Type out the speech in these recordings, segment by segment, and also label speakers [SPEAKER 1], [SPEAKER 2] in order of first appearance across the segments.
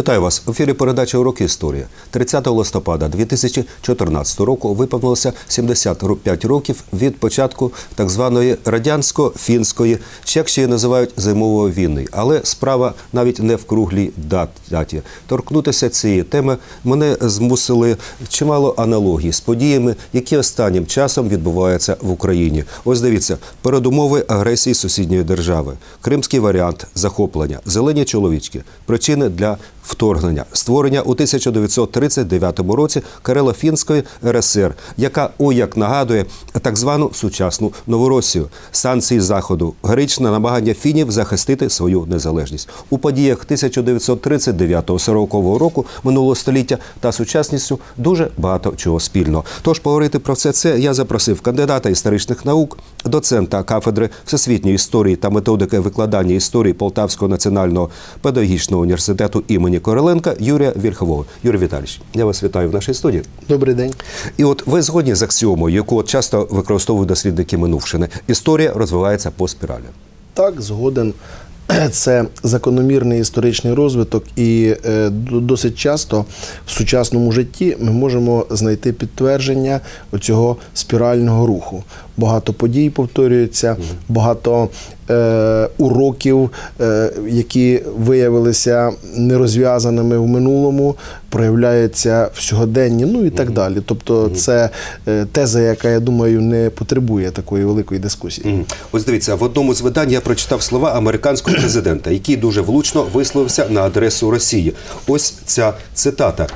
[SPEAKER 1] Вітаю вас. В ефірі передача Уроки історії. 30 листопада 2014 року виповнилося 75 років від початку так званої радянсько-фінської, як ще її називають зимової війни. Але справа навіть не в круглій дат- даті. Торкнутися цієї теми мене змусили чимало аналогій з подіями, які останнім часом відбуваються в Україні. Ось дивіться, передумови агресії сусідньої держави, кримський варіант захоплення, зелені чоловічки, причини для вторгнення, створення у 1939 році Карело-Фінської РСР, яка о як нагадує так звану сучасну Новоросію, санкції заходу, героїчне намагання фінів захистити свою незалежність. У подіях 1939-40 року минулого століття та сучасністю дуже багато чого спільного. Тож поговорити про все це я запросив кандидата історичних наук, доцента кафедри всесвітньої історії та методики викладання історії Полтавського національного педагогічного університету імені Короленка Юрія Вільхового. Юрій Віталійович, я вас вітаю в нашій студії.
[SPEAKER 2] Добрий день.
[SPEAKER 1] І от ви згодні з аксіомою, яку от часто використовують дослідники минувшини. Історія розвивається по спіралі.
[SPEAKER 2] Так, згоден. Це закономірний історичний розвиток, і е, досить часто в сучасному житті ми можемо знайти підтвердження цього спірального руху. Багато подій повторюється, багато е, уроків, е, які виявилися нерозв'язаними в минулому, проявляються в сьогоденні, ну і так далі. Тобто, це е, теза, яка я думаю, не потребує такої великої дискусії.
[SPEAKER 1] Ось дивіться, в одному з видань я прочитав слова американського президента, який дуже влучно висловився на адресу Росії. Ось ця цитата.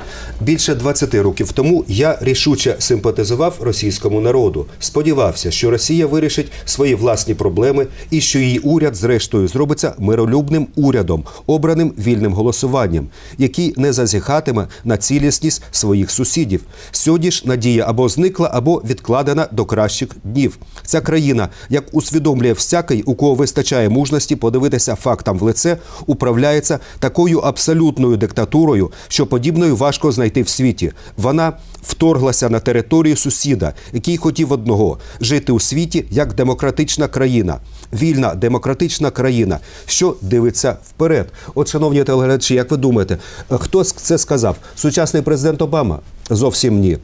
[SPEAKER 1] Більше 20 років тому я рішуче симпатизував російському народу. Сподівався, що Росія вирішить свої власні проблеми і що її уряд, зрештою, зробиться миролюбним урядом, обраним вільним голосуванням, який не зазіхатиме на цілісність своїх сусідів. Сьогодні ж надія або зникла, або відкладена до кращих днів. Ця країна, як усвідомлює всякий, у кого вистачає мужності подивитися фактам в лице, управляється такою абсолютною диктатурою, що подібною важко знайти в світі. Вона вторглася на територію сусіда, який хотів одного жити у світі як демократична країна, вільна демократична країна, що дивиться вперед. От, шановні телеглядачі, як ви думаєте, хто це сказав? Сучасний президент Обама? Зовсім ні.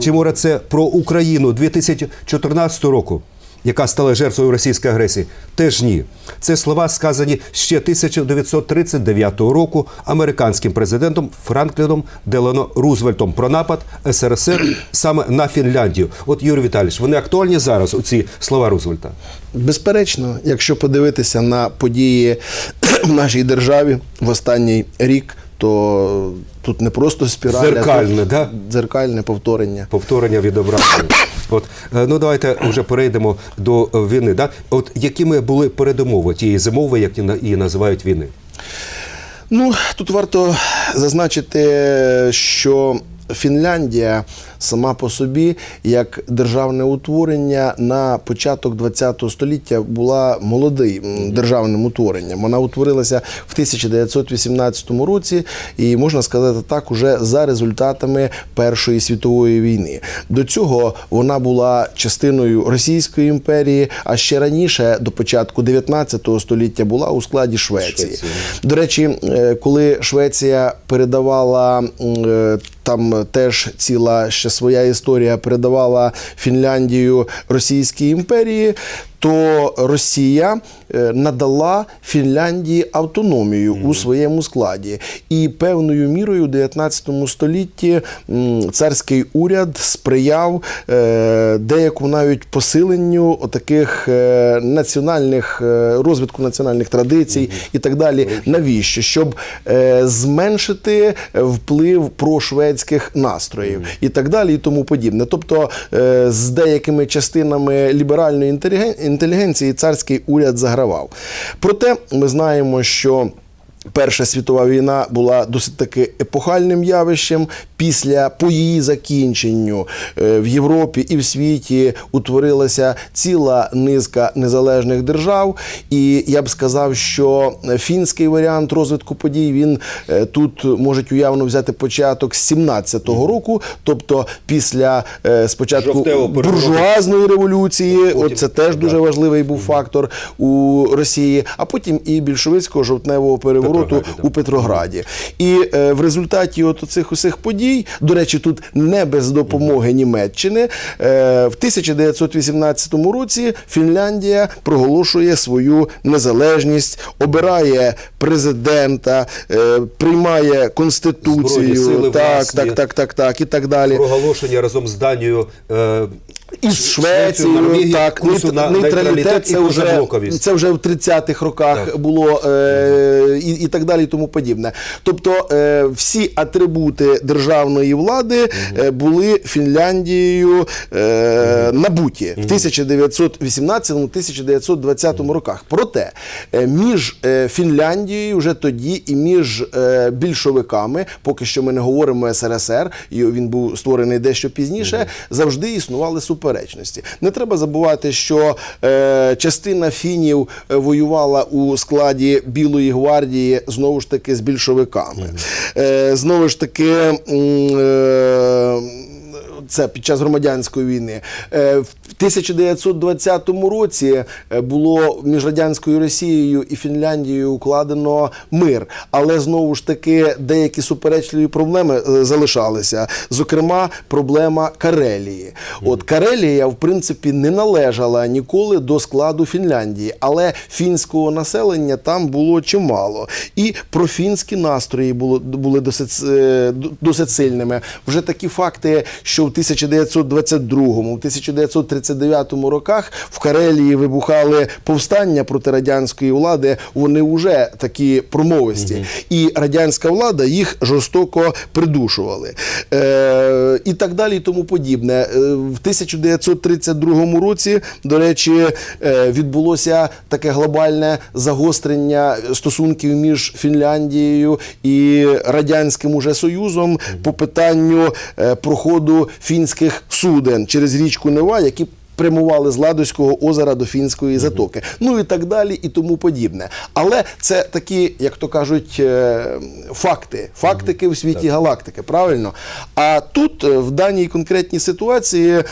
[SPEAKER 1] Чи може це про Україну 2014 року? Яка стала жертвою російської агресії? Теж ні. Це слова сказані ще 1939 року американським президентом Франкліном Делано Рузвельтом про напад СРСР саме на Фінляндію. От Юрій Віталійович, вони актуальні зараз у ці слова Рузвельта?
[SPEAKER 2] Безперечно, якщо подивитися на події в нашій державі в останній рік, то тут не просто спіраль, а
[SPEAKER 1] Дзеркальне,
[SPEAKER 2] тут
[SPEAKER 1] да?
[SPEAKER 2] дзеркальне повторення.
[SPEAKER 1] Повторення відображення. От е, ну давайте вже перейдемо до війни. Да? От якими були передумови тієї зимови, як її називають війни?
[SPEAKER 2] Ну тут варто зазначити, що Фінляндія сама по собі, як державне утворення на початок ХХ століття була молодим державним утворенням. Вона утворилася в 1918 році, і можна сказати так, уже за результатами Першої світової війни. До цього вона була частиною Російської імперії, а ще раніше, до початку 19 століття, була у складі Швеції.
[SPEAKER 1] Швеції.
[SPEAKER 2] До речі, е, коли Швеція передавала е, там теж ціла ще своя історія, передавала Фінляндію Російській імперії. То Росія е, надала Фінляндії автономію у своєму складі, і певною мірою у 19 столітті царський уряд сприяв е, деякому навіть посиленню таких національних е, розвитку національних традицій і так далі. Навіщо? Щоб е, зменшити вплив прошведських настроїв і так далі, і тому подібне. Тобто е, з деякими частинами ліберальної інтелігенції царський уряд загравав. Проте ми знаємо, що Перша світова війна була досить таки епохальним явищем. Після по її закінченню е, в Європі і в світі утворилася ціла низка незалежних держав. І я б сказав, що фінський варіант розвитку подій він е, тут може уявно взяти початок з 17-го року, тобто після е, спочатку буржуазної революції. От це теж дуже важливий був фактор у Росії, а потім і більшовицького жовтневого перевороту.
[SPEAKER 1] Петрограді,
[SPEAKER 2] у Петрограді. І е, в результаті от цих усіх подій, до речі, тут не без допомоги Німеччини, е, в 1918 році Фінляндія проголошує свою незалежність, обирає президента, е, приймає конституцію,
[SPEAKER 1] сили
[SPEAKER 2] так,
[SPEAKER 1] власні.
[SPEAKER 2] так, так, так, так, і так далі.
[SPEAKER 1] Проголошення разом з Данією е,
[SPEAKER 2] І з Швецією,
[SPEAKER 1] Норвегії,
[SPEAKER 2] так,
[SPEAKER 1] курсу на
[SPEAKER 2] нейтралітет це вже, це вже в 30-х роках
[SPEAKER 1] Так.
[SPEAKER 2] було е, і, і так далі, і тому подібне. Тобто е, всі атрибути державної влади е, були Фінляндією е, набуті в 1918-1920 роках. Проте е, між е, Фінляндією вже тоді і між е, більшовиками, поки що ми не говоримо СРСР, і він був створений дещо пізніше, завжди існували суперечності. Не треба забувати, що е, частина фінів е, воювала у складі Білої гвардії знову ж таки з більшовиками. Е, знову ж таки. е, це під час громадянської війни. Е, В 1920 році е, було між радянською Росією і Фінляндією укладено мир, але знову ж таки деякі суперечливі проблеми е, залишалися. Зокрема, проблема Карелії. От Карелія, в принципі, не належала ніколи до складу Фінляндії, але фінського населення там було чимало. І профінські настрої були досить, досить сильними. Вже такі факти, що в 1922, в 1939 роках в Карелії вибухали повстання проти радянської влади, вони вже такі промовисті. І радянська влада їх жорстоко придушували. Е, і так далі, і тому подібне. Е, в 1932 році, до речі, е, відбулося таке глобальне загострення стосунків між Фінляндією і Радянським уже Союзом по питанню е, проходу фінських суден через річку Нева, які прямували з Ладозького озера до Фінської затоки. Ну і так далі, і тому подібне. Але це такі, як то кажуть, е, факти, фактики в світі галактики, правильно? А тут, е, в даній конкретній ситуації,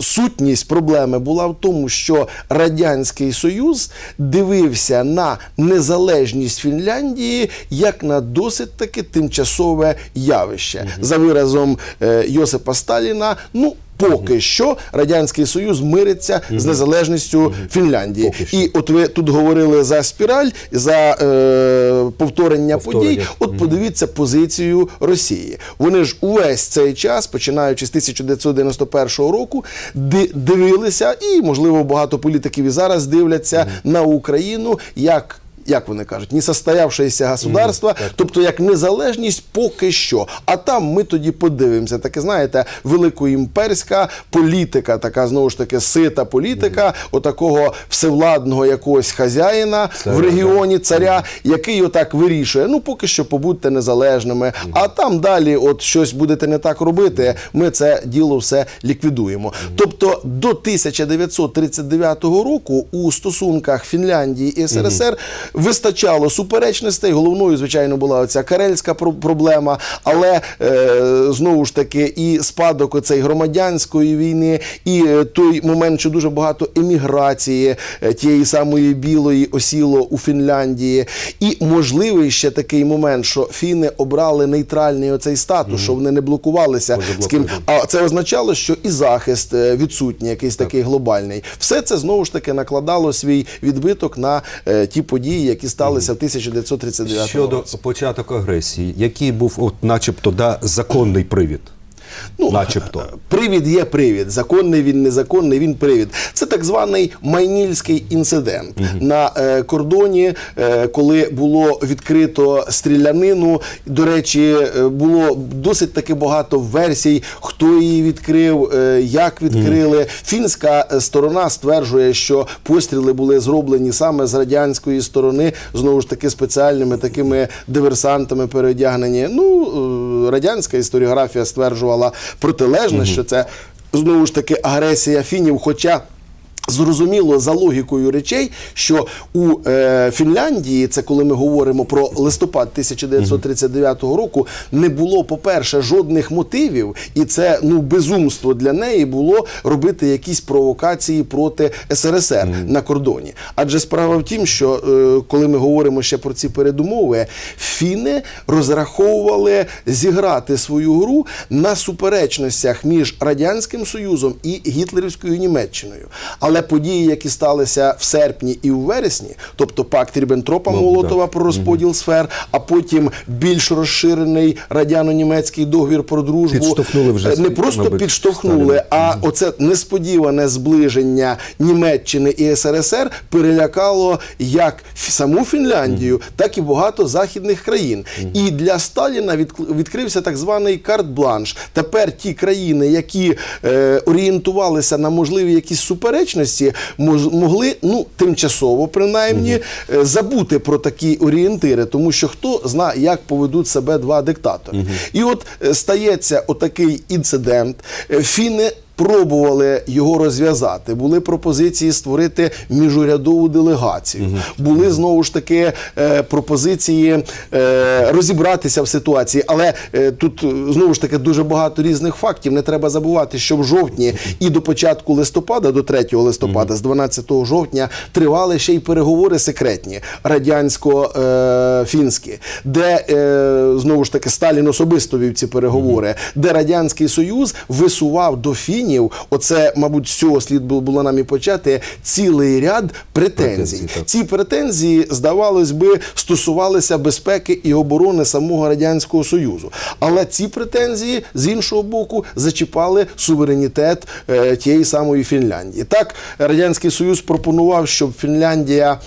[SPEAKER 2] сутність проблеми була в тому, що Радянський Союз дивився на незалежність Фінляндії як на досить таки тимчасове явище. За виразом е, Йосипа Сталіна, ну. Поки що радянський союз мириться з незалежністю Фінляндії, і от ви тут говорили за спіраль, за е, повторення,
[SPEAKER 1] Повторення.
[SPEAKER 2] подій. От подивіться позицію Росії. Вони ж увесь цей час, починаючи з 1991 року, ди- дивилися, і можливо багато політиків і зараз дивляться на Україну як. Як вони кажуть, не состоявшееся государство, тобто як незалежність поки що. А там ми тоді подивимося. Таке, знаєте, великоімперська політика, така знову ж таки сита політика, отакого всевладного якогось хазяїна в регіоні царя, який отак вирішує. Ну, поки що побудьте незалежними, а там далі, от щось будете не так робити, ми це діло все ліквідуємо. Тобто до 1939 року у стосунках Фінляндії і СРСР вистачало суперечностей. Головною, звичайно, була оця карельська про- проблема, але е, знову ж таки і спадок оцей громадянської війни, і е, той момент, що дуже багато еміграції е, тієї самої білої осіло у Фінляндії, і можливий ще такий момент, що фіни обрали нейтральний оцей статус, що вони не блокувалися з ким. А це означало, що і захист е, відсутній, якийсь такий глобальний. Все це знову ж таки накладало свій відбиток на е, ті події, які сталися в 1939
[SPEAKER 1] щодо початок агресії, який був, от, начебто, да, законний привід.
[SPEAKER 2] Ну,
[SPEAKER 1] начебто.
[SPEAKER 2] Привід є привід. Законний він, незаконний він привід. Це так званий майнільський інцидент на е, кордоні, е, коли було відкрито стрілянину. До речі, е, було досить таки багато версій, хто її відкрив, е, як відкрили. Фінська е, сторона стверджує, що постріли були зроблені саме з радянської сторони, знову ж таки спеціальними такими диверсантами переодягнені. Ну, е, радянська історіографія стверджувала протилежне, що це знову ж таки агресія фінів. Хоча Зрозуміло за логікою речей, що у е, Фінляндії, це коли ми говоримо про листопад 1939 року, не було, по-перше, жодних мотивів, і це ну безумство для неї було робити якісь провокації проти СРСР на кордоні. Адже справа в тім, що е, коли ми говоримо ще про ці передумови, фіни розраховували зіграти свою гру на суперечностях між радянським союзом і гітлерівською Німеччиною. Але події, які сталися в серпні і в вересні, тобто пакт Ріббентропа
[SPEAKER 1] Ну,
[SPEAKER 2] Молотова про розподіл сфер, а потім більш розширений радяно-німецький договір про дружбу,
[SPEAKER 1] Підштовхнули вже,
[SPEAKER 2] е, не просто
[SPEAKER 1] мабуть,
[SPEAKER 2] підштовхнули, а оце несподіване зближення Німеччини і СРСР перелякало як саму Фінляндію, так і багато західних країн. І для Сталіна відк- відкрився так званий карт-бланш. Тепер ті країни, які е, орієнтувалися на можливі якісь суперечності, мож- могли ну тимчасово принаймні угу. забути про такі орієнтири, тому що хто знає, як поведуть себе два диктатори. І от е, стається отакий інцидент. Е, Фіни Пробували його розв'язати. Були пропозиції створити міжурядову делегацію. Були знову ж таки е, пропозиції е, розібратися в ситуації. Але е, тут знову ж таки дуже багато різних фактів. Не треба забувати, що в жовтні і до початку листопада, до 3 листопада, з 12 жовтня, тривали ще й переговори секретні радянсько-фінські, де знову ж таки Сталін особисто вів ці переговори, де радянський союз висував до фінів. Оце, мабуть, з цього слід було нам і почати цілий ряд претензій.
[SPEAKER 1] Претензій.
[SPEAKER 2] Ці претензії, здавалось би, стосувалися безпеки і оборони самого радянського союзу. Але ці претензії з іншого боку зачіпали суверенітет е, тієї самої Фінляндії. Так, радянський союз пропонував, щоб Фінляндія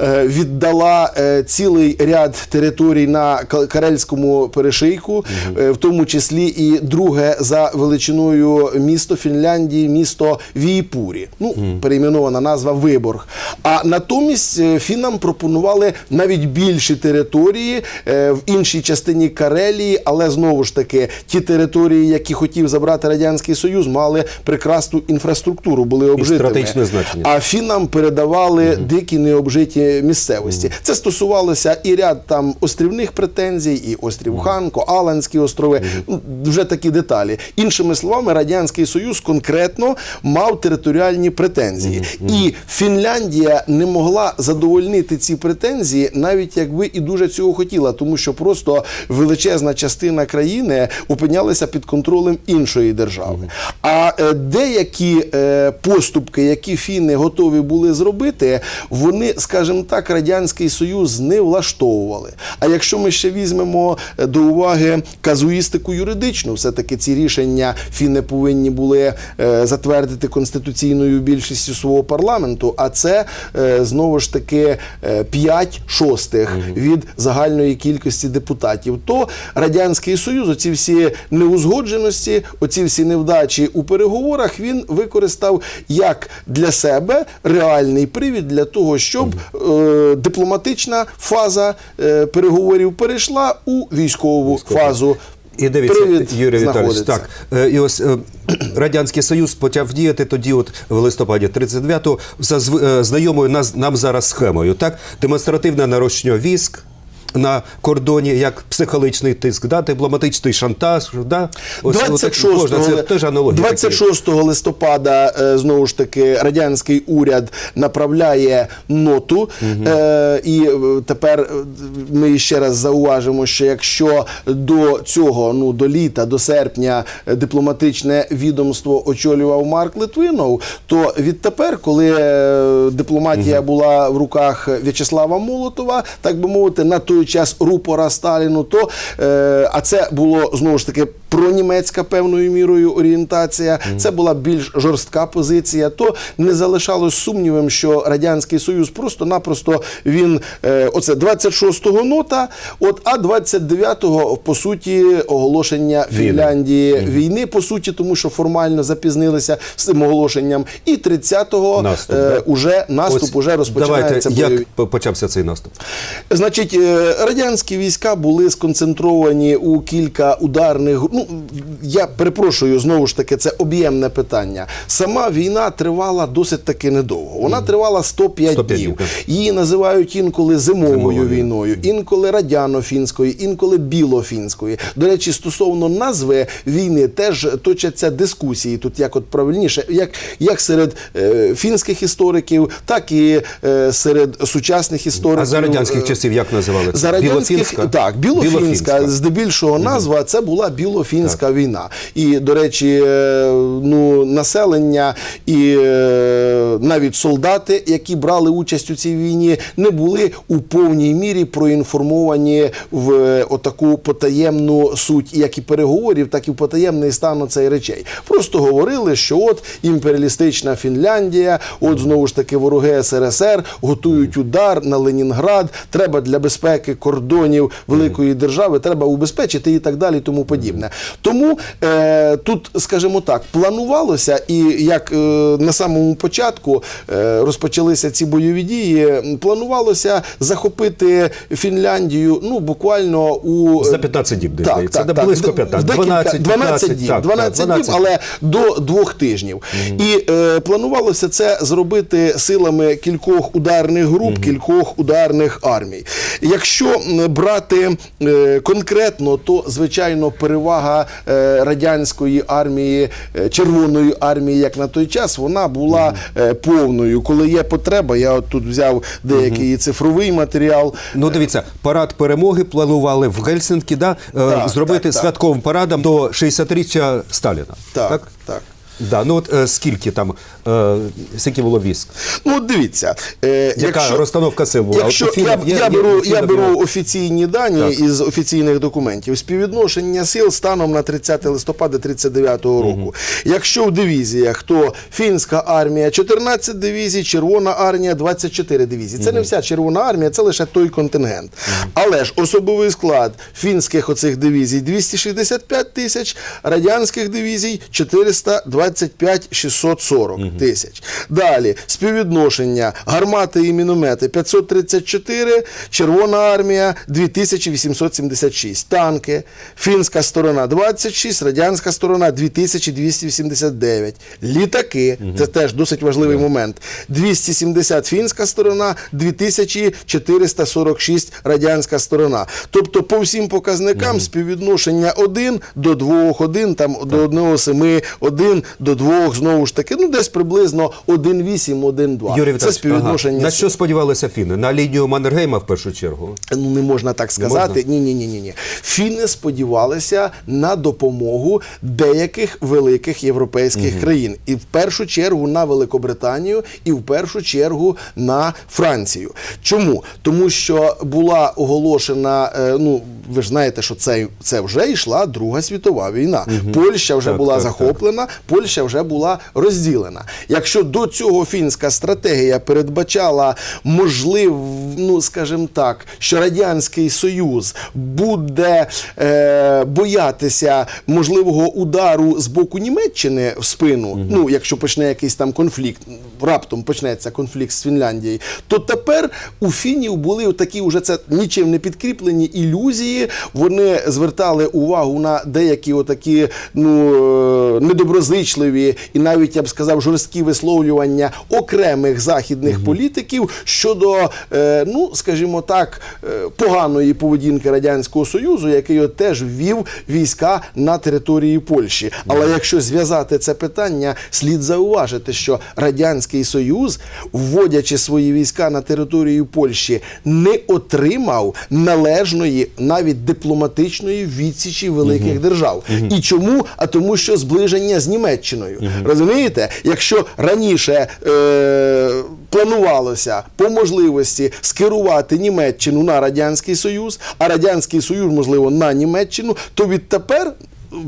[SPEAKER 2] е, віддала е, цілий ряд територій на Ка- Карельському перешийку, е, в тому числі і друге за величиною місто Фінляндії, місто Війпурі. Ну, перейменована назва Виборг. А натомість е, фінам пропонували навіть більші території е, в іншій частині Карелії, але знову ж таки ті території, які хотів забрати радянський союз, мали прекрасну інфраструктуру, були обжитими.
[SPEAKER 1] значення.
[SPEAKER 2] А фінам передавали дикі необжиті місцевості. Це стосувалося і ряд там острівних претензій, і острів Ханко, Аланські острови. Ну, Вже такі деталі. Іншими словами, радянський союз конкретно мав територіальні претензії, і Фінляндія не могла задовольнити ці претензії, навіть якби і дуже цього хотіла, тому що просто величезна частина країни опинялася під контролем іншої держави. А е, деякі е, поступки, які фіни готові були зробити, вони, скажімо так, радянський союз не влаштовували. А якщо ми ще візьмемо е, до уваги казуїстику юридичну, все таки ці рішення фіни повинні були е, затвердити конституційною більшістю свого парламенту. А це е, знову ж таки 5 шостих від загальної кількості депутатів. То радянський союз, оці всі неузгодженості, оці всі невдачі у переговорах, він використав як для себе реальний привід для того, щоб е, дипломатична фаза е, переговорів перейшла у військову фазу.
[SPEAKER 1] І дивіться,
[SPEAKER 2] Привід
[SPEAKER 1] Юрій Віталійович, так е, і ось е, радянський союз почав діяти тоді, от в листопаді 39-го, за е, знайомою нас нам зараз схемою. Так, демонстративне нарощення військ. На кордоні як психологічний тиск, да, дипломатичний шантаж, да? Ось, отак
[SPEAKER 2] 26,
[SPEAKER 1] можна, це теж аналогія. такі.
[SPEAKER 2] 26 листопада е, знову ж таки радянський уряд направляє ноту, е, і е, тепер е, ми ще раз зауважимо, що якщо до цього, ну до літа, до серпня, дипломатичне відомство очолював Марк Литвинов, то відтепер, коли дипломатія була в руках В'ячеслава Молотова, так би мовити, на той час рупора Сталіну, то е, а це було знову ж таки пронімецька певною мірою орієнтація. Це була більш жорстка позиція. То не залишалось сумнівом, що радянський союз просто-напросто він е, оце 26-го нота, от а 29-го, по суті оголошення
[SPEAKER 1] Війни.
[SPEAKER 2] Фінляндії війни, по суті, тому що формально запізнилися з цим оголошенням. І 30-го
[SPEAKER 1] Наступ,
[SPEAKER 2] е,
[SPEAKER 1] да.
[SPEAKER 2] уже наступ
[SPEAKER 1] Ось
[SPEAKER 2] уже розпочинається.
[SPEAKER 1] Давайте,
[SPEAKER 2] бойові-
[SPEAKER 1] як почався цей наступ?
[SPEAKER 2] Значить, е, радянські війська були сконцентровані у кілька ударних ну, ну я перепрошую знову ж таки, це об'ємне питання. Сама війна тривала досить таки недовго. Вона тривала 105,
[SPEAKER 1] 105
[SPEAKER 2] днів. Її називають інколи зимовою
[SPEAKER 1] Зимовою.
[SPEAKER 2] війною, інколи радяно-фінською, інколи білофінською. До речі, стосовно назви війни теж точаться дискусії. Тут як от правильніше, як, як серед е, фінських істориків, так і е, серед сучасних істориків.
[SPEAKER 1] А за радянських
[SPEAKER 2] Е,
[SPEAKER 1] часів як називали це?
[SPEAKER 2] за радянських
[SPEAKER 1] Білофінська?
[SPEAKER 2] білофінська, здебільшого назва це була білофінська війна. І до речі, е, ну населення і е, навіть солдати, які брали участь у цій війні, не були у повній мірі проінформовані в е, отаку потаємну суть як і переговорів, так і в потаємний стан цей речей. Просто говорили, що от імперіалістична Фінляндія, от знову ж таки вороги СРСР готують удар на Ленінград. Треба для безпеки кордонів великої держави, треба убезпечити і так далі, і тому подібне. Тому е, тут, скажімо так, планувалося, і як е, на самому початку е, розпочалися ці бойові дії, планувалося захопити Фінляндію ну буквально у
[SPEAKER 1] За 15 діб, десь, здається. Да, близько
[SPEAKER 2] Д-
[SPEAKER 1] 15,
[SPEAKER 2] в декілька-
[SPEAKER 1] 12,
[SPEAKER 2] 12 діб,
[SPEAKER 1] так,
[SPEAKER 2] 12
[SPEAKER 1] так,
[SPEAKER 2] діб,
[SPEAKER 1] 12.
[SPEAKER 2] але до двох тижнів. І е, планувалося це зробити силами кількох ударних груп, кількох ударних армій. Якщо брати е, конкретно, то звичайно перевага е, радянської армії, е, Червоної армії, як на той час, вона була повною. Коли є потреба, я от тут взяв деякий цифровий матеріал.
[SPEAKER 1] Ну, дивіться, парад перемоги планували в Гельсінкі, да,
[SPEAKER 2] Так,
[SPEAKER 1] зробити
[SPEAKER 2] так, так.
[SPEAKER 1] святковим парадом до 60-річчя Сталіна.
[SPEAKER 2] Так, так.
[SPEAKER 1] Да, ну от е, скільки там, е, скільки було військ?
[SPEAKER 2] Ну, от дивіться, е,
[SPEAKER 1] Яка розстановка сил була?
[SPEAKER 2] Якщо
[SPEAKER 1] От у
[SPEAKER 2] я,
[SPEAKER 1] є-
[SPEAKER 2] я,
[SPEAKER 1] є-
[SPEAKER 2] беру,
[SPEAKER 1] у
[SPEAKER 2] я беру
[SPEAKER 1] є.
[SPEAKER 2] офіційні дані
[SPEAKER 1] Так.
[SPEAKER 2] із офіційних документів, співвідношення сил станом на 30 листопада 39-го року. Якщо в дивізіях, то фінська армія 14 дивізій, Червона армія 24 дивізії. Це не вся Червона армія, це лише той контингент. Але ж особовий склад фінських оцих дивізій 265 тисяч, радянських дивізій 425 640 тисяч. Далі співвідношення гармати і міномети 534, Червона армія 2876, танки, фінська сторона 26, радянська сторона 2289, літаки, це теж досить важливий момент. 270 фінська сторона, 2446 радянська сторона. Тобто по всім показникам співвідношення 1 до 2, 1 там до 1 7, 1 до 2, знову ж таки, ну десь приблизно 1,8, 1,2.
[SPEAKER 1] Юрій
[SPEAKER 2] Це
[SPEAKER 1] Віталійович,
[SPEAKER 2] співвідношення.
[SPEAKER 1] ага. на що сподівалися фіни? На лінію Маннергейма в першу чергу?
[SPEAKER 2] Ну, не можна так сказати. Ні, ні, ні, ні. Фіни сподівалися на допомогу деяких великих європейських країн, і в першу чергу на Великобританію, і в першу чергу на Францію. Чому? Тому що була оголошена. е, Ну ви ж знаєте, що це, це вже йшла Друга світова війна. Польща вже
[SPEAKER 1] Так,
[SPEAKER 2] була
[SPEAKER 1] так, так.
[SPEAKER 2] захоплена, Польща вже була розділена. Якщо до цього фінська стратегія передбачала можлив, ну скажімо так, що радянський союз буде е, боятися можливого удару з боку Німеччини в спину, ну якщо почне якийсь там конфлікт, раптом почнеться конфлікт з Фінляндією, то тепер у фінів були такі вже це нічим не підкріплені ілюзії. Вони звертали увагу на деякі отакі ну е, недоброзичливі і навіть я б сказав жорсткі висловлювання окремих західних політиків щодо, е, ну скажімо так, е, поганої поведінки радянського союзу, який от теж ввів війська на території Польщі. Але якщо зв'язати це питання, слід зауважити, що радянський союз, вводячи свої війська на територію Польщі, не отримав належної навіть дипломатичної відсічі великих держав. І чому? А тому, що зближення з Німеччиною. Розумієте, якщо раніше е, планувалося по можливості скерувати Німеччину на радянський союз, а радянський союз, можливо, на Німеччину, то відтепер.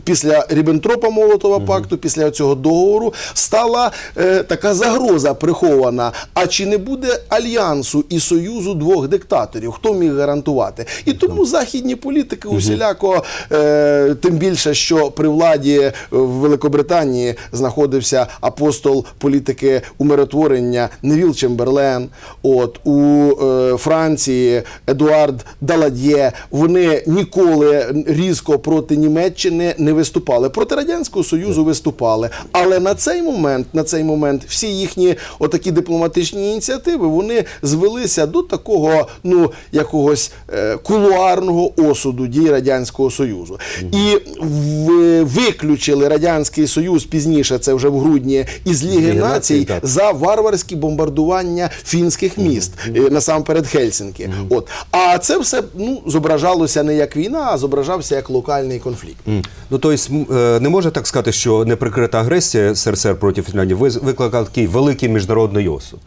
[SPEAKER 2] Після Ріббентропа Молотова пакту, після цього договору, стала е, така загроза прихована. А чи не буде альянсу і союзу двох диктаторів? Хто міг гарантувати? І тому західні політики усіляко, е, тим більше, що при владі в Великобританії знаходився апостол політики умиротворення Невіл Чемберлен. От у е, Франції Едуард Далад'є. Вони ніколи різко проти Німеччини вони не виступали. Проти радянського союзу виступали. Але на цей момент, на цей момент, всі їхні отакі дипломатичні ініціативи вони звелися до такого, ну якогось е, кулуарного осуду дій радянського союзу. І в, виключили радянський союз пізніше, це вже в грудні, із Ліги
[SPEAKER 1] Націй,
[SPEAKER 2] за варварські бомбардування фінських міст е, насамперед Хельсінкі. От а це все ну зображалося не як війна, а зображався як локальний конфлікт.
[SPEAKER 1] Ну, тобто, е, не можна так сказати, що неприкрита агресія СРСР проти Фінляндії викликала такий великий міжнародний осуд.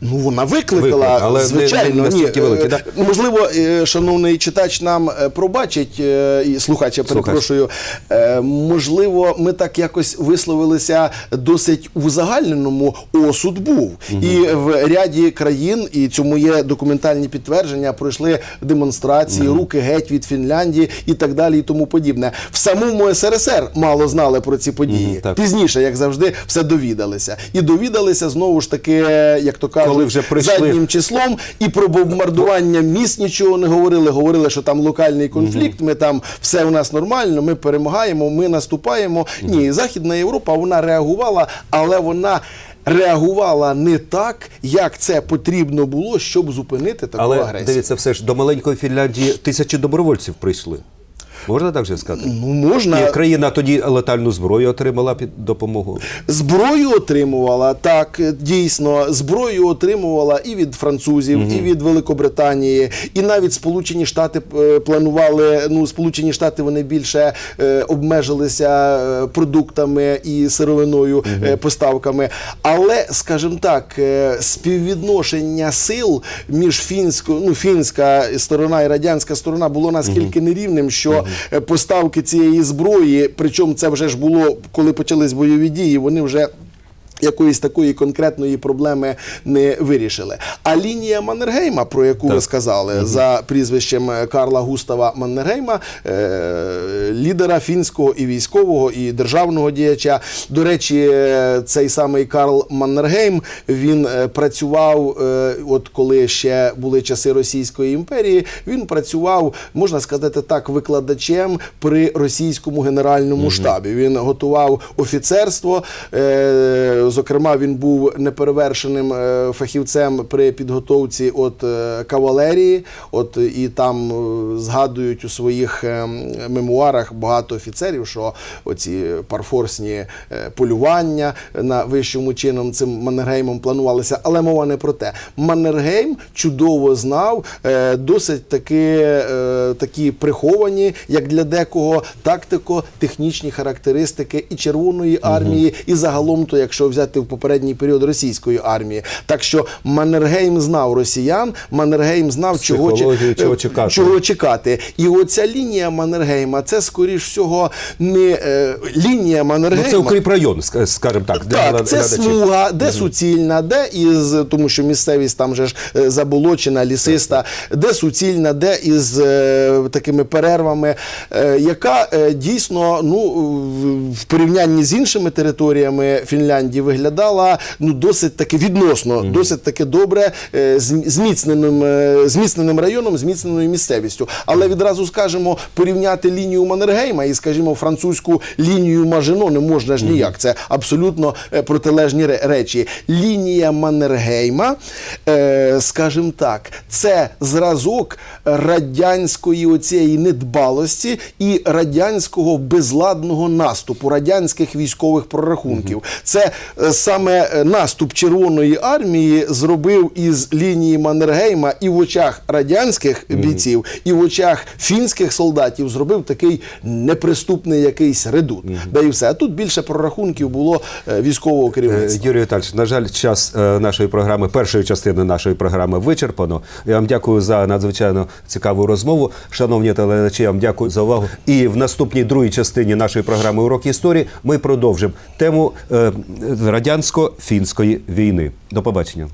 [SPEAKER 2] Ну вона викликала,
[SPEAKER 1] Викликала, але
[SPEAKER 2] звичайно.
[SPEAKER 1] не настільки
[SPEAKER 2] ні,
[SPEAKER 1] великий,
[SPEAKER 2] е,
[SPEAKER 1] да?
[SPEAKER 2] ну, можливо, е, шановний читач нам е, пробачить е, і слухач, я перепрошую. е, Можливо, ми так якось висловилися досить в узагальненому осуд був. І в ряді країн, і цьому є документальні підтвердження, пройшли демонстрації, руки геть від Фінляндії і так далі, і тому подібне. В самому СРСР мало знали про ці події.
[SPEAKER 1] Так.
[SPEAKER 2] Пізніше, як завжди, все довідалися. І довідалися знову ж таки, як то кажуть,
[SPEAKER 1] Коли вже прийшли.
[SPEAKER 2] заднім числом і про бомбардування міст нічого не говорили. Говорили, що там локальний конфлікт, ми там все у нас нормально, ми перемагаємо, ми наступаємо. Ні, Західна Європа вона реагувала, але вона. Реагувала не так, як це потрібно було, щоб зупинити таку
[SPEAKER 1] Але
[SPEAKER 2] агресію.
[SPEAKER 1] дивіться, все ж до маленької Фінляндії тисячі добровольців прийшли. Можна так же сказати?
[SPEAKER 2] Ну можна
[SPEAKER 1] І країна тоді летальну зброю отримала під допомогу.
[SPEAKER 2] Зброю отримувала так, дійсно, зброю отримувала і від французів, і від Великобританії, і навіть Сполучені Штати е, планували. Ну, Сполучені Штати вони більше е, обмежилися е, продуктами і сировиною е, поставками. Але, скажімо так, е, співвідношення сил між фінською, ну фінська сторона і радянська сторона було наскільки нерівним, що поставки цієї зброї, причому це вже ж було, коли почались бойові дії, вони вже. Якоїсь такої конкретної проблеми не вирішили. А лінія Маннергейма, про яку ви сказали, за прізвищем Карла Густава Маннергейма, е, лідера фінського і військового, і державного діяча. До речі, е, цей самий Карл Маннергейм він е, працював, е, от коли ще були часи Російської імперії, він працював, можна сказати так, викладачем при російському генеральному штабі. Він готував офіцерство. е, Зокрема, він був неперевершеним е, фахівцем при підготовці от е, кавалерії. От і там е, згадують у своїх мемуарах багато офіцерів, що оці парфорсні полювання на вищому чином цим Маннергеймом планувалися. Але мова не про те. Маннергейм чудово знав досить таки такі приховані, як для декого, тактико-технічні характеристики і Червоної армії, і загалом, то якщо взяти в попередній період російської армії. Так що Маннергейм знав росіян, Маннергейм знав, чого,
[SPEAKER 1] чого
[SPEAKER 2] е,
[SPEAKER 1] чекати.
[SPEAKER 2] чого чекати. І оця лінія Маннергейма, це скоріш всього не е, лінія
[SPEAKER 1] Ну, це укріпрайон, ск- скажімо так, для
[SPEAKER 2] Так, це смуга, де суцільна, де із тому, що місцевість там же ж е, заболочена, лісиста, де суцільна, де із е, такими перервами, е, яка е, дійсно ну в- в порівнянні з іншими територіями Фінляндії виглядала ну досить таки відносно, досить таки добре е, зміцненим, е, зміцненим районом, зміцненою місцевістю. Але відразу скажемо, порівняти лінію Маннергейма і, скажімо, французьку лінію Мажино не можна ж ніяк. Це абсолютно е, протилежні речі. Лінія Маннергейма, е, скажімо так, це зразок радянської оцієї недбалості і радянського безладного наступу, радянських військових прорахунків. Це саме е, наступ Червоної армії зробив із лінії Маннергейма і в очах радянських бійців, і в очах фінських солдатів зробив такий неприступний якийсь редут. Да і все. А тут більше прорахунків було е, військового
[SPEAKER 1] Е,
[SPEAKER 2] керівництва.
[SPEAKER 1] Юрій Віталійович, на жаль, час е, нашої програми, першої частини нашої програми вичерпано. Я вам дякую за надзвичайно цікаву розмову. Шановні телеглядачі, я вам дякую за увагу. І в наступній другій частині нашої програми Урок історії ми продовжимо тему е, радянсько-фінської війни. До побачення.